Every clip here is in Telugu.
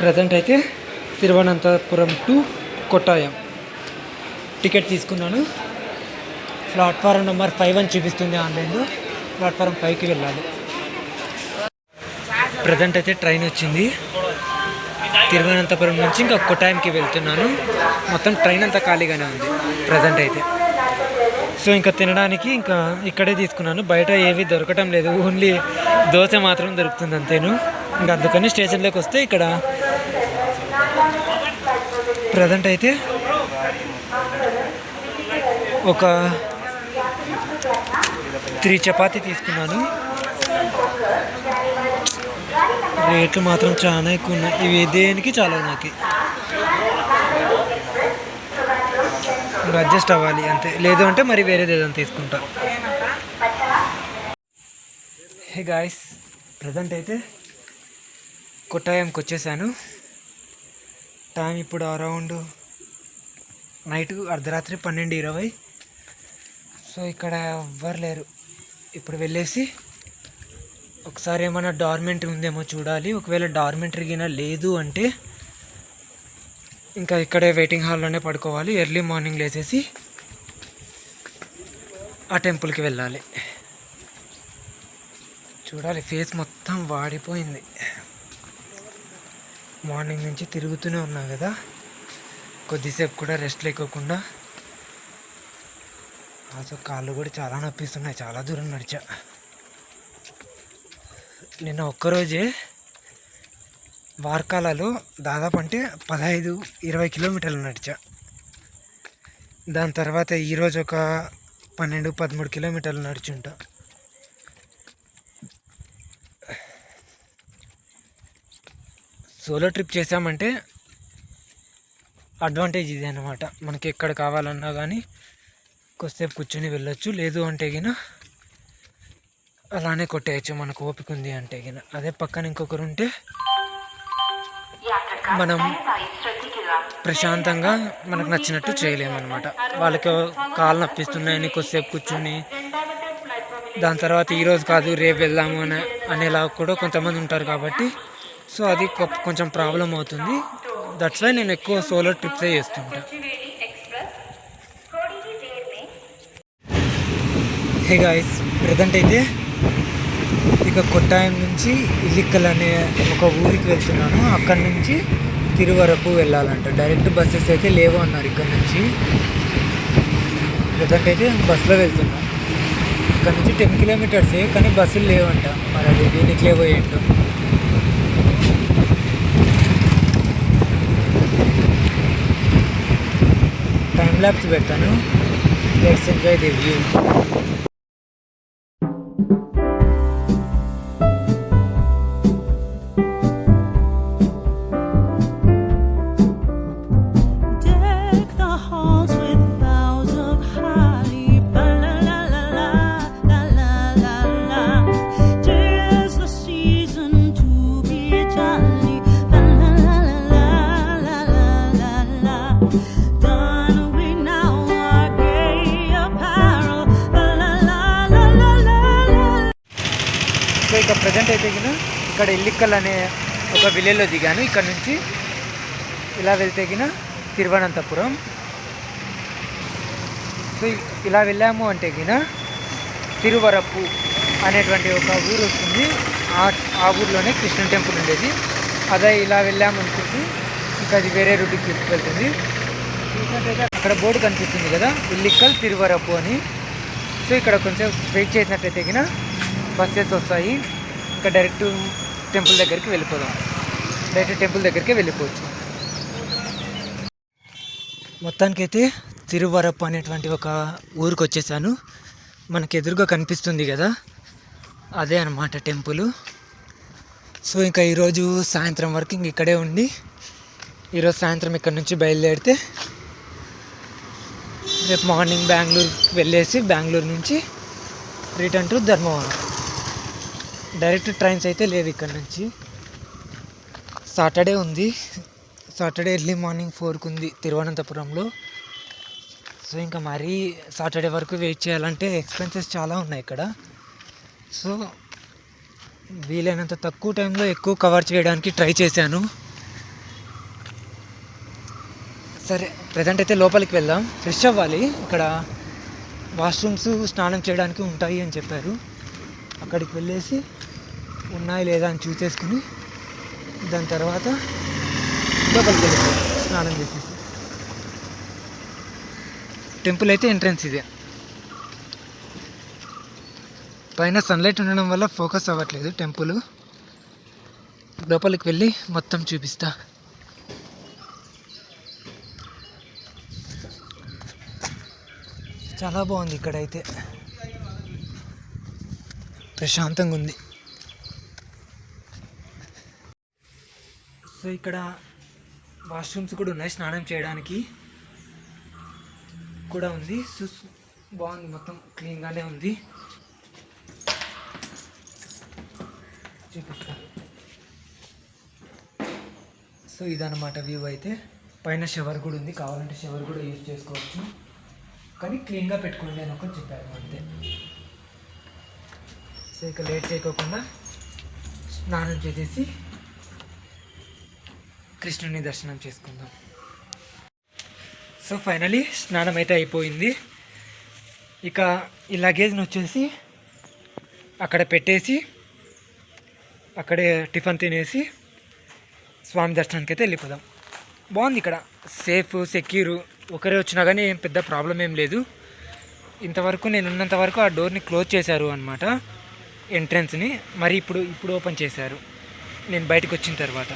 ప్రజెంట్ అయితే తిరువనంతపురం టు కొట్టాయం. టికెట్ తీసుకున్నాను. ప్లాట్ఫారం నెంబర్ ఫైవ్ అని చూపిస్తుంది ఆన్లైన్లో. ప్లాట్ఫారం ఫైవ్కి వెళ్ళాలి. ప్రజెంట్ అయితే ట్రైన్ వచ్చింది. తిరువనంతపురం నుంచి ఇంకా కొట్టాయంకి వెళ్తున్నాను. మొత్తం ట్రైన్ అంతా ఖాళీగానే ఉంది ప్రజెంట్ అయితే. సో ఇంకా తినడానికి ఇంకా ఇక్కడే తీసుకున్నాను. బయట ఏవి దొరకటం లేదు. ఓన్లీ దోశ మాత్రం దొరుకుతుంది అంతేను. ఇంకా అందుకని స్టేషన్లోకి వస్తే ఇక్కడ ప్రజెంట్ అయితే ఒక త్రీ చపాతీ తీసుకున్నాను. రేట్లు మాత్రం చాలా ఎక్కువ ఉన్నాయి. ఇవి దేనికి చాలా నాకు. అడ్జస్ట్ అవ్వాలి అంతే. లేదు అంటే మరి వేరేది ఏదైనా తీసుకుంటా. హే గాయస్ ప్రజెంట్ అయితే కొట్టాయంకి వచ్చేసాను టైం ఇప్పుడు అరౌండ్ నైట్ అర్ధరాత్రి పన్నెండు ఇరవై. సో ఇక్కడ ఎవ్వరు లేరు. ఇప్పుడు వెళ్ళేసి ఒకసారి ఏమైనా డార్మెంటరీ ఉందేమో చూడాలి. ఒకవేళ డార్మెంటరీ గిన లేదు అంటే ఇంకా ఇక్కడే వెయిటింగ్ హాల్లోనే పడుకోవాలి. ఎర్లీ మార్నింగ్ లేచేసి ఆ టెంపుల్కి వెళ్ళాలి. చూడాలి ఫేస్ మొత్తం వాడిపోయింది. మార్నింగ్ నుంచి తిరుగుతూనే ఉన్నా కదా. కొద్దిసేపు కూడా రెస్ట్ లేకోకుండా. అసలు కాళ్ళు కూడా చాలా నొప్పిస్తున్నాయి. చాలా దూరం నడిచా. నిన్న ఒక్కరోజే వార్కాలలో దాదాపు అంటే పదహైదు ఇరవై కిలోమీటర్లు నడిచా. దాని తర్వాత ఈరోజు ఒక పన్నెండు పదమూడు కిలోమీటర్లు నడిచుంటా. సోలో ట్రిప్ చేసామంటే అడ్వాంటేజ్ ఇది అనమాట మనకి ఎక్కడ కావాలన్నా కానీ కొద్దిసేపు కూర్చొని వెళ్ళొచ్చు. లేదు అంటే గిన అలానే కొట్టేయచ్చు. మనకు ఓపిక ఉంది అంటే గిన. అదే పక్కన ఇంకొకరు ఉంటే మనం ప్రశాంతంగా మనకు నచ్చినట్టు చేయలేమన్నమాట. వాళ్ళకి కాలు నప్పిస్తున్నాయని కొద్దిసేపు కూర్చొని దాని తర్వాత ఈరోజు కాదు రేపు వెళ్దాము అని అనేలా కూడా కొంతమంది ఉంటారు కాబట్టి సో అది కొంచెం ప్రాబ్లం అవుతుంది. దట్స్ వై నేను ఎక్కువ సోలో ట్రిప్సే చేస్తుంటా. హే గాయస్ ప్రజెంట్ అయితే ఇక కొట్టాయం నుంచి ఇల్లిక్కల్ అనే ఒక ఊరికి వెళ్తున్నాను. అక్కడి నుంచి తిరువరకు వెళ్ళాలంట. డైరెక్ట్ బస్సెస్ అయితే లేవు అన్నారు ఇక్కడ నుంచి. ప్రజెంట్ అయితే బస్సులో వెళ్తున్నాం. ఇక్కడ నుంచి టెన్ కిలోమీటర్సే కానీ బస్సులు లేవంట. మరి అది దీనికి లేవో ఏంటో. ల్యాబ్స్ పెడతాను లెట్స్ ఎంజాయ్ ది వ్యూ దిగిన ఇక్కడ ఎల్లిక్కల్ అనే ఒక విలేజ్లో దిగాను. ఇక్కడ నుంచి ఇలా వెళ్తేగిన తిరువనంతపురం. సో ఇలా వెళ్ళాము అంటే గిన తిరువరప్పు అనేటువంటి ఒక ఊరు వస్తుంది. ఆ ఆ ఊర్లోనే కృష్ణ టెంపుల్ ఉండేది. అదే ఇలా వెళ్ళాము అనుకుంటే ఇంకా అది వేరే రూట్కి తీసుకెళ్తుంది. అక్కడ బోర్డు కనిపిస్తుంది కదా ఇల్లిక్కల్ తిరువరప్పు అని. సో ఇక్కడ కొంచెం వెయిట్ చేసినట్టయితే గిన బస్సెస్ వస్తాయి. ఇంకా డైరెక్ట్ టెంపుల్ దగ్గరికి వెళ్ళిపోదాం. డైరెక్ట్ టెంపుల్ దగ్గరికి వెళ్ళిపోవచ్చు. మొత్తానికైతే తిరువరప్ప అనేటువంటి ఒక ఊరికి వచ్చేసాను మనకి ఎదురుగా కనిపిస్తుంది కదా? అదే అనమాట టెంపుల్. సో ఇంకా ఈరోజు సాయంత్రం వరకు ఇంక ఇక్కడే ఉండి ఈరోజు సాయంత్రం ఇక్కడ నుంచి బయలుదేరితే రేపు మార్నింగ్ బెంగళూరు వెళ్ళేసి బెంగళూరు నుంచి return to Dharmavaram. Direct trains అయితే లేవు ఇక్కడ నుంచి. సాటర్డే ఉంది. సాటర్డే ఎర్లీ మార్నింగ్ ఫోర్కి ఉంది తిరువనంతపురంలో. సో ఇంకా మరీ సాటర్డే వరకు వెయిట్ చేయాలంటే ఎక్స్పెన్సెస్ చాలా ఉన్నాయి ఇక్కడ. సో వీలైనంత తక్కువ టైంలో ఎక్కువ కవర్ చేయడానికి ట్రై చేశాను. సరే ప్రజెంట్ అయితే లోపలికి వెళ్దాం. ఫ్రెష్ అవ్వాలి. ఇక్కడ వాష్రూమ్స్ స్నానం చేయడానికి ఉంటాయి అని చెప్పారు. అక్కడికి వెళ్ళేసి ఉన్నాయి లేదా అని చూసేసుకుని దాని తర్వాత లోపలికి వెళ్ళిపోయాం. స్నానం చేసేసి. టెంపుల్ అయితే ఎంట్రన్స్ ఇదే. పైన సన్లైట్ ఉండడం వల్ల ఫోకస్ అవ్వట్లేదు టెంపుల్. లోపలికి వెళ్ళి మొత్తం చూపిస్తా. చాలా బాగుంది ఇక్కడైతే. ప్రశాంతంగా ఉంది. సో ఇక్కడ వాష్రూమ్స్ కూడా ఉన్నాయి స్నానం చేయడానికి. కూడా ఉంది. సో బాగుంది. మొత్తం క్లీన్గానే ఉంది. చూపిస్తా. సో ఇదన్నమాట వ్యూ అయితే. పైన షవర్ కూడా ఉంది. కావాలంటే షవర్ కూడా యూజ్ చేసుకోవచ్చు. కానీ క్లీన్గా పెట్టుకోండి అని ఒకటి చెప్పారు అంతే. సో ఇక లేట్ చేయకోకుండా స్నానం చేసేసి కృష్ణుని దర్శనం చేసుకుందాం. సో ఫైనలీ స్నానం అయితే అయిపోయింది. ఇక ఈ లగేజ్ని వచ్చేసి అక్కడ పెట్టేసి అక్కడే టిఫిన్ తినేసి స్వామి దర్శనానికి అయితే వెళ్ళిపోదాం. బాగుంది ఇక్కడ. సేఫ్ సెక్యూర్ ఒకరే వచ్చినా కానీ ఏం పెద్ద ప్రాబ్లం ఏం లేదు. ఇంతవరకు నేను ఉన్నంత వరకు ఆ డోర్ని క్లోజ్ చేశారు అనమాట ఎంట్రన్స్ని మరి ఇప్పుడు ఇప్పుడు ఓపెన్ చేశారు. నేను బయటకు వచ్చిన తర్వాత.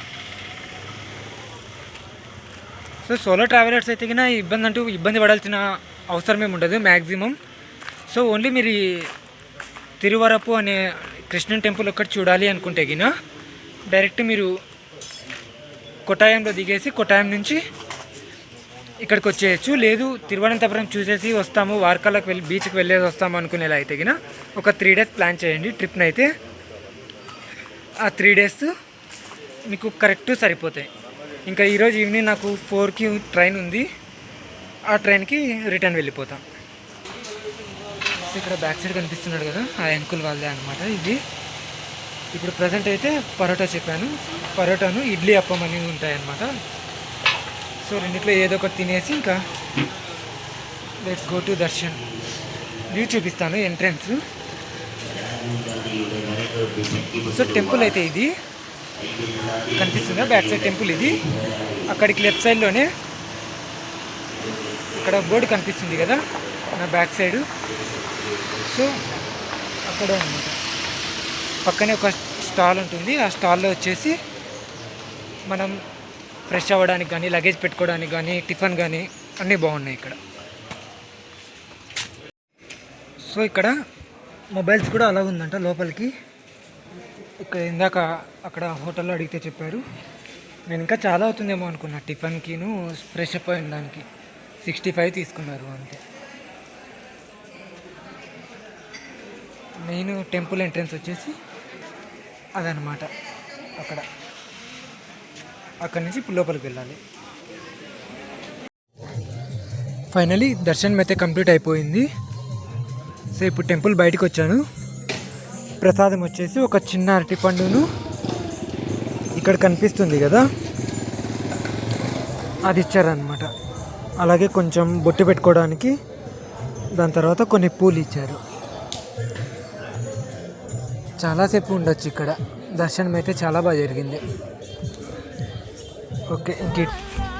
సో సోలో ట్రావెలర్స్ అయితే కన్నా ఇబ్బంది అంటూ ఇబ్బంది పడాల్సిన అవసరం ఏమి ఉండదు మ్యాక్సిమం సో ఓన్లీ మీరు తిరువరపు అనే కృష్ణన్ టెంపుల్ ఒక్కటి చూడాలి అనుకుంటే గిన డైరెక్ట్ మీరు కొట్టాయంలో దిగేసి కొట్టాయం నుంచి ఇక్కడికి వచ్చేయచ్చు లేదు తిరువనంతపురం చూసేసి వస్తాము. వార్కాలకు వెళ్ళి బీచ్కి వెళ్ళేసి వస్తాము అనుకునేలా అయితే గిన ఒక త్రీ డేస్ ప్లాన్ చేయండి ట్రిప్ని అయితే. ఆ త్రీ డేస్ మీకు కరెక్ట్ సరిపోతాయి. ఇంకా ఈరోజు ఈవినింగ్ నాకు ఫోర్కి ట్రైన్ ఉంది. ఆ ట్రైన్కి రిటర్న్ వెళ్ళిపోతాం. ఇక్కడ బ్యాక్ సైడ్ కనిపిస్తున్నాడు కదా ఆ అంకుల్ వాళ్ళే అనమాట ఇది. ఇప్పుడు ప్రజెంట్ అయితే పరోటా చెప్పాను. పరోటాను ఇడ్లీ అప్పం అని ఉంటాయన్నమాట. సో రెండిట్లో ఏదో ఒకటి తినేసి ఇంకా let's go to darshan view చూపిస్తాను ఎంట్రన్స్ సో టెంపుల్ అయితే ఇది. కనిపిస్తుందా? బ్యాక్ సైడ్ టెంపుల్ ఇది. అక్కడికి లెఫ్ట్ సైడ్లోనే ఇక్కడ బోర్డు కనిపిస్తుంది కదా నా బ్యాక్ సైడ్ సో అక్కడ అనమాట పక్కనే ఒక స్టాల్ ఉంటుంది. ఆ స్టాల్లో వచ్చేసి మనం ఫ్రెష్ అవ్వడానికి కానీ లగేజ్ పెట్టుకోవడానికి కానీ టిఫిన్ కానీ అన్నీ బాగున్నాయి ఇక్కడ. సో ఇక్కడ మొబైల్స్ కూడా అలా ఉందంట లోపలికి. ఇక్కడ ఇందాక అక్కడ హోటల్లో అడిగితే చెప్పారు. నేను ఇంకా చాలా అవుతుందేమో అనుకున్నా. టిఫిన్కిను ఫ్రెష్ అప్ అయిన దానికి సిక్స్టీ ఫైవ్ తీసుకున్నారు అంతే. మెయిన్ టెంపుల్ ఎంట్రన్స్ వచ్చేసి అదనమాట అక్కడ. అక్కడి నుంచి ఇప్పుడు లోపలికి వెళ్ళాలి. ఫైనలీ దర్శనం అయితే కంప్లీట్ అయిపోయింది. సో ఇప్పుడు టెంపుల్ బయటకు వచ్చాను. ప్రసాదం వచ్చేసి ఒక చిన్న అరటిపండును ఇక్కడ కనిపిస్తుంది కదా? అది ఇచ్చారనమాట అలాగే కొంచెం బొట్టు పెట్టుకోవడానికి దాని తర్వాత కొన్ని పూలు ఇచ్చారు. చాలాసేపు ఉండొచ్చు ఇక్కడ. దర్శనం అయితే చాలా బాగా జరిగింది. ఓకే ఇంక.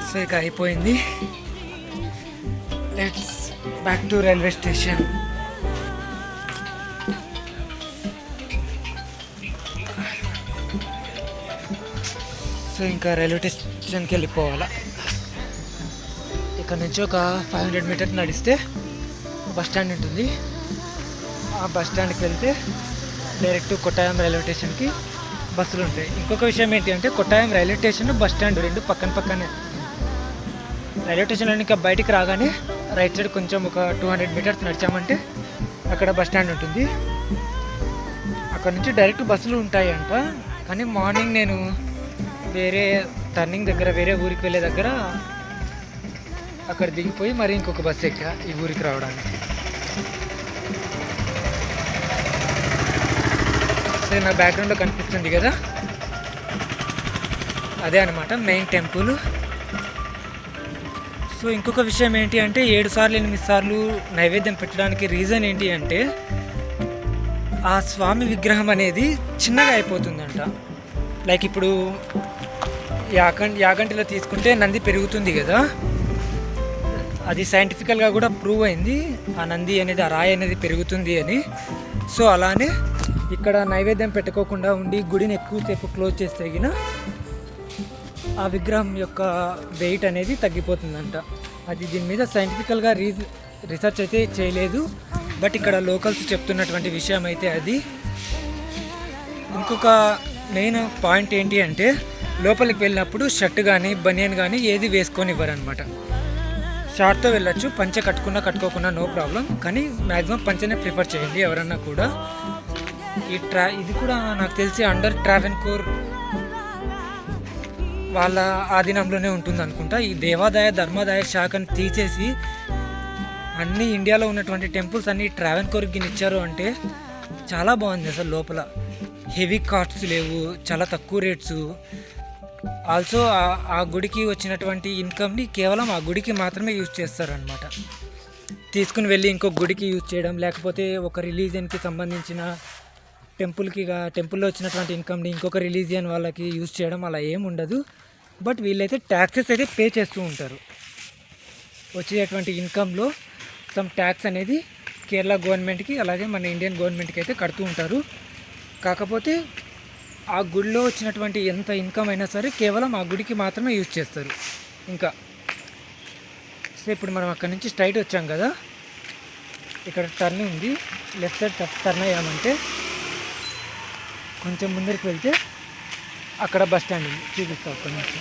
సో ఇక అయిపోయింది. Let's back to railway station so ఇంకా రైల్వే స్టేషన్కి వెళ్ళిపోవాలా. ఇక్కడ నుంచి ఒక ఫైవ్ హండ్రెడ్ మీటర్స్ నడిస్తే బస్ స్టాండ్ ఉంటుంది. ఆ బస్ స్టాండ్కి వెళ్తే డైరెక్ట్ కొట్టాయం రైల్వే స్టేషన్కి బస్సులు ఉంటాయి. ఇంకొక విషయం ఏంటి అంటే Kottayam railway station bus stand రెండు పక్కన పక్కనే. రైల్వే స్టేషన్ ఇంకా బయటికి రాగానే రైట్ సైడ్ కొంచెం ఒక టూ హండ్రెడ్ మీటర్స్ నడిచామంటే అక్కడ బస్ స్టాండ్ ఉంటుంది. అక్కడ నుంచి డైరెక్ట్ బస్సులు ఉంటాయంట. కానీ మార్నింగ్ నేను వేరే టర్నింగ్ దగ్గర వేరే ఊరికి వెళ్ళే దగ్గర అక్కడ దిగిపోయి మరి ఇంకొక బస్సు ఎక్కా ఈ ఊరికి రావడానికి. సో నా బ్యాక్గ్రౌండ్లో కనిపిస్తుంది కదా? అదే అనమాట మెయిన్ టెంపుల్ సో ఇంకొక విషయం ఏంటి అంటే ఏడు సార్లు ఎనిమిది సార్లు నైవేద్యం పెట్టడానికి రీజన్ ఏంటి అంటే ఆ స్వామి విగ్రహం అనేది చిన్నగా అయిపోతుందంట. లైక్ ఇప్పుడు యాగం యాగంటిలో తీసుకుంటే నంది పెరుగుతుంది కదా? అది సైంటిఫికల్గా కూడా ప్రూవ్ అయింది. ఆ నంది అనేది ఆ రాయి అనేది పెరుగుతుంది అని. సో అలానే ఇక్కడ నైవేద్యం పెట్టుకోకుండా ఉండి గుడిని ఎక్కువసేపు క్లోజ్ చేస్తే గిన ఆ విగ్రహం యొక్క వెయిట్ అనేది తగ్గిపోతుందంట. అది దీని మీద సైంటిఫికల్గా రీ రీసెర్చ్ అయితే చేయలేదు. బట్ ఇక్కడ లోకల్స్ చెప్తున్నటువంటి విషయం అయితే అది. ఇంకొక మెయిన్ పాయింట్ ఏంటి అంటే లోపలికి వెళ్ళినప్పుడు షర్ట్ కానీ బనియన్ కానీ ఏది వేసుకొని ఇవ్వరనమాట షార్ట్తో వెళ్ళొచ్చు పంచె కట్టుకున్నా కట్టుకోకుండా నో ప్రాబ్లం. కానీ మ్యాక్సిమం పంచెనే ప్రిఫర్ చేయండి ఎవరన్నా కూడా. ఈ ట్రా ఇది కూడా నాకు తెలిసి అండర్ ట్రావెన్ కోర్ వాళ్ళ ఆధీనంలోనే ఉంటుంది అనుకుంటా. ఈ దేవాదాయ ధర్మాదాయ శాఖను తీసేసి అన్ని ఇండియాలో ఉన్నటువంటి టెంపుల్స్ అన్ని ట్రావెన్ కోర్కి ఇచ్చారు అంటే చాలా బాగుంది అసలు లోపల. హెవీ కాస్ట్స్ లేవు చాలా తక్కువ రేట్స్ ఆల్సో ఆ గుడికి వచ్చినటువంటి ఇన్కమ్ని కేవలం ఆ గుడికి మాత్రమే యూజ్ చేస్తారనమాట తీసుకుని వెళ్ళి ఇంకో గుడికి యూజ్ చేయడం లేకపోతే ఒక రిలీజియన్కి సంబంధించిన టెంపుల్కి టెంపుల్లో వచ్చినటువంటి ఇన్కమ్ని ఇంకొక రిలీజియన్ వాళ్ళకి యూజ్ చేయడం అలా ఏం ఉండదు. బట్ వీళ్ళైతే ట్యాక్సెస్ అయితే పే చేస్తూ ఉంటారు. వచ్చేటువంటి ఇన్కంలో సమ్ ట్యాక్స్ అనేది కేరళ గవర్నమెంట్కి అలాగే మన ఇండియన్ గవర్నమెంట్కి అయితే కడుతూ ఉంటారు. కాకపోతే ఆ గుడిలో వచ్చినటువంటి ఎంత ఇన్కమ్ అయినా సరే కేవలం ఆ గుడికి మాత్రమే యూజ్ చేస్తారు. ఇంకా సో ఇప్పుడు మనం అక్కడి నుంచి స్ట్రైట్ వచ్చాం కదా. ఇక్కడ టర్న్ ఉంది. లెఫ్ట్ సైడ్ టర్న్ అయ్యామంటే కొంచెం ముందరికి వెళ్తే అక్కడ బస్ స్టాండ్ ఉంది. చూపిస్తాం అక్కడ నుంచి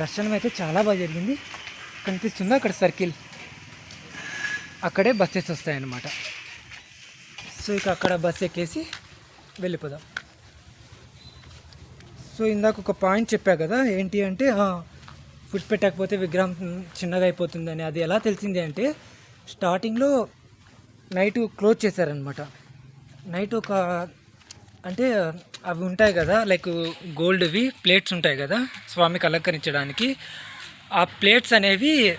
దర్శనం అయితే చాలా బాగా జరిగింది. కనిపిస్తుందా అక్కడ సర్కిల్. అక్కడే బస్సెస్ వస్తాయన్నమాట. సో ఇక అక్కడ బస్ ఎక్కేసి వెళ్ళిపోదాం. సో ఇందాక ఒక పాయింట్ చెప్పా కదా ఏంటి అంటే ఫుడ్ పెట్టకపోతే విగ్రహం చిన్నగా అయిపోతుందని. అది ఎలా తెలిసింది అంటే స్టార్టింగ్లో నైట్ క్లోజ్ చేశారనమాట నైట్ ఒక అంటే అవి ఉంటాయి కదా లైక్ గోల్డ్వి ప్లేట్స్ ఉంటాయి కదా స్వామికి అలంకరించడానికి. ఆ ప్లేట్స్ అనేవి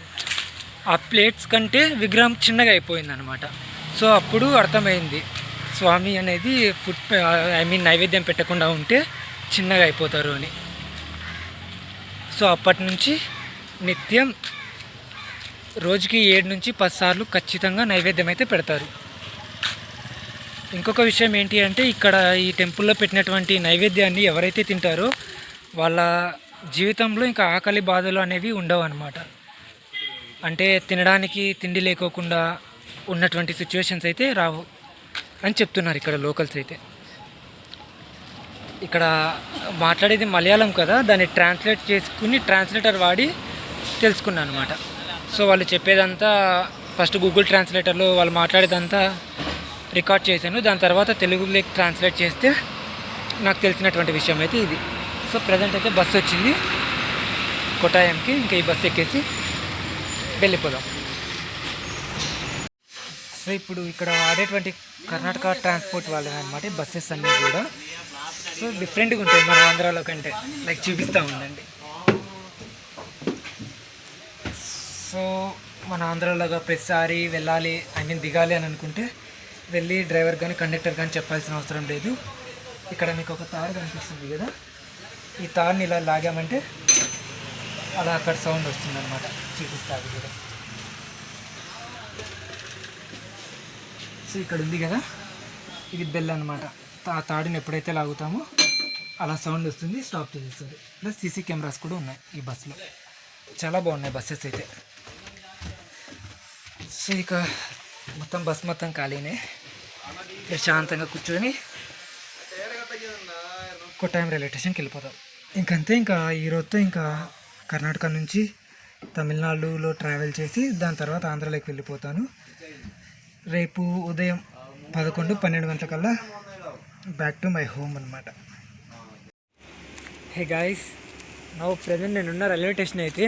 ఆ ప్లేట్స్ కంటే విగ్రహం చిన్నగా అయిపోయింది అనమాట సో అప్పుడు అర్థమైంది స్వామి అనేది ఫుడ్ ఐ మీన్ నైవేద్యం పెట్టకుండా ఉంటే చిన్నగా అయిపోతారు అని. సో అప్పటి నుంచి నిత్యం రోజుకి ఏడు నుంచి పది సార్లు ఖచ్చితంగా నైవేద్యం అయితే పెడతారు. ఇంకొక విషయం ఏంటి అంటే ఇక్కడ ఈ టెంపుల్లో పెట్టినటువంటి నైవేద్యాన్ని ఎవరైతే తింటారో వాళ్ళ జీవితంలో ఇంకా ఆకలి బాధలు అనేవి ఉండవు అనమాట అంటే తినడానికి తిండి లేకోకుండా ఉన్నటువంటి సిచ్యువేషన్స్ అయితే రావు అని చెప్తున్నారు ఇక్కడ లోకల్స్ అయితే. ఇక్కడ మాట్లాడేది మలయాళం కదా దాన్ని ట్రాన్స్లేట్ చేసుకుని ట్రాన్స్లేటర్ వాడి తెలుసుకున్నాను అనమాట సో వాళ్ళు చెప్పేదంతా ఫస్ట్ గూగుల్ ట్రాన్స్లేటర్లో వాళ్ళు మాట్లాడేదంతా రికార్డ్ చేశాను. దాని తర్వాత తెలుగులోకి ట్రాన్స్లేట్ చేస్తే నాకు తెలిసినటువంటి విషయం అయితే ఇది. సో ప్రజెంట్ అయితే బస్సు వచ్చింది. కొటాయంకి ఇంకా ఈ బస్సు ఎక్కేసి వెళ్ళిపోదాం. సో ఇప్పుడు ఇక్కడ వాడేటువంటి కర్ణాటక ట్రాన్స్పోర్ట్ వాళ్ళు అనమాట బస్సెస్ అన్నీ కూడా. సో డిఫరెంట్గా ఉంటాయి మన ఆంధ్రాలో కంటే. లైక్ చూపిస్తూ ఉండండి. సో మన ఆంధ్రాలోగా ప్రతిసారి వెళ్ళాలి ఐ మీన్ దిగాలి అని అనుకుంటే వెళ్ళి డ్రైవర్ కానీ కండక్టర్ కానీ చెప్పాల్సిన అవసరం లేదు. ఇక్కడ మీకు ఒక తాడు కనిపిస్తుంది కదా? ఈ తాడుని ఇలా లాగామంటే అలా అక్కడ సౌండ్ వస్తుంది అనమాట చూపిస్తుంది కూడా. సో ఇక్కడ ఉంది కదా? ఇది బెల్ అనమాట ఆ తాడుని ఎప్పుడైతే లాగుతామో అలా సౌండ్ వస్తుంది స్టాప్ చేసేస్తుంది. ప్లస్ సీసీ కెమెరాస్ కూడా ఉన్నాయి ఈ బస్సులో. చాలా బాగున్నాయి బస్సెస్ అయితే. సో ఇక మొత్తం బస్ మొత్తం ఖాళీనే. ప్రశాంతంగా కూర్చొని కొట్టాయం రైల్వే స్టేషన్కి వెళ్ళిపోతాం. ఇంకంతే ఇంకా ఈ రోజుతో ఇంకా కర్ణాటక నుంచి తమిళనాడులో ట్రావెల్ చేసి దాని తర్వాత ఆంధ్రాలోకి వెళ్ళిపోతాను. రేపు ఉదయం పదకొండు పన్నెండు గంటలకల్లా బ్యాక్ టు మై హోమ్ అనమాట హే గాయస్ నా ప్రజెంట్ నేనున్న రైల్వే స్టేషన్ అయితే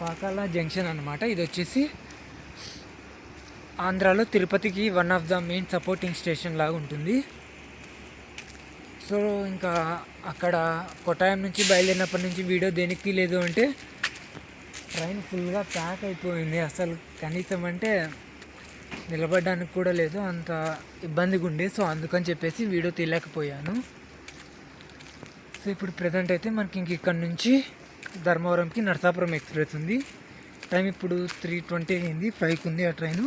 పాకాల జంక్షన్ అనమాట ఇది వచ్చేసి ఆంధ్రాలో తిరుపతికి one of the main supporting station లాగా ఉంటుంది. సో ఇంకా అక్కడ కొట్టాయం నుంచి బయలుదేరినప్పటి నుంచి వీడియో దేనికి లేదు అంటే ట్రైన్ ఫుల్గా ప్యాక్ అయిపోయింది. అసలు కనీసం అంటే నిలబడడానికి కూడా లేదు. అంత ఇబ్బందిగా ఉండే సో అందుకని చెప్పేసి వీడియో తీయలేకపోయాను. సో ఇప్పుడు ప్రజెంట్ అయితే మనకి ఇంక ఇక్కడ నుంచి ధర్మవరంకి నరసాపురం ఎక్స్ప్రెస్ ఉంది. టైం ఇప్పుడు త్రీ ట్వంటీ అయింది. ఫైవ్కి ఉంది ఆ ట్రైను.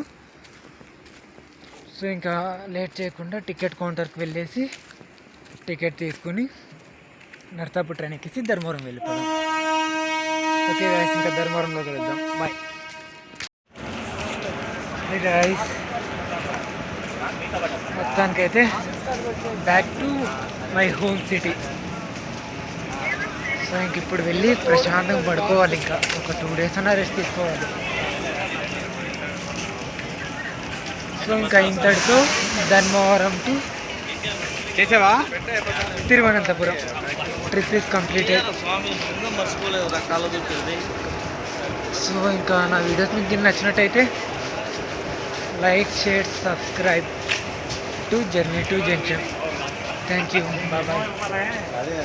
సో ఇంకా లేట్ చేయకుండా టికెట్ కౌంటర్కి వెళ్ళేసి టికెట్ తీసుకుని నర్సాపూర్ ట్రైన్ ఎక్కేసి ధర్మవరం వెళ్ళిపోదాం. ఓకే గాయస్ ఇంకా ధర్మవరంలో కలుద్దాం. బాయ్ గాయస్ మొత్తానికైతే back to my home city so ఇంక ఇప్పుడు వెళ్ళి ప్రశాంతంగా పడుకోవాలి ఇంకా. ఒక టూ డేస్ అన్నా రెస్ట్ తీసుకోవాలి సో ఇంకా ఇంతటితో ధర్మవరం టు చేసావా? తిరువనంతపురం. ట్రిప్ ఇస్ కంప్లీటెడ్ దొరికింది సో ఇంకా నా వీడియోస్ మీకు నచ్చినట్టయితే like share subscribe to journey to junction thank you bye bye అదే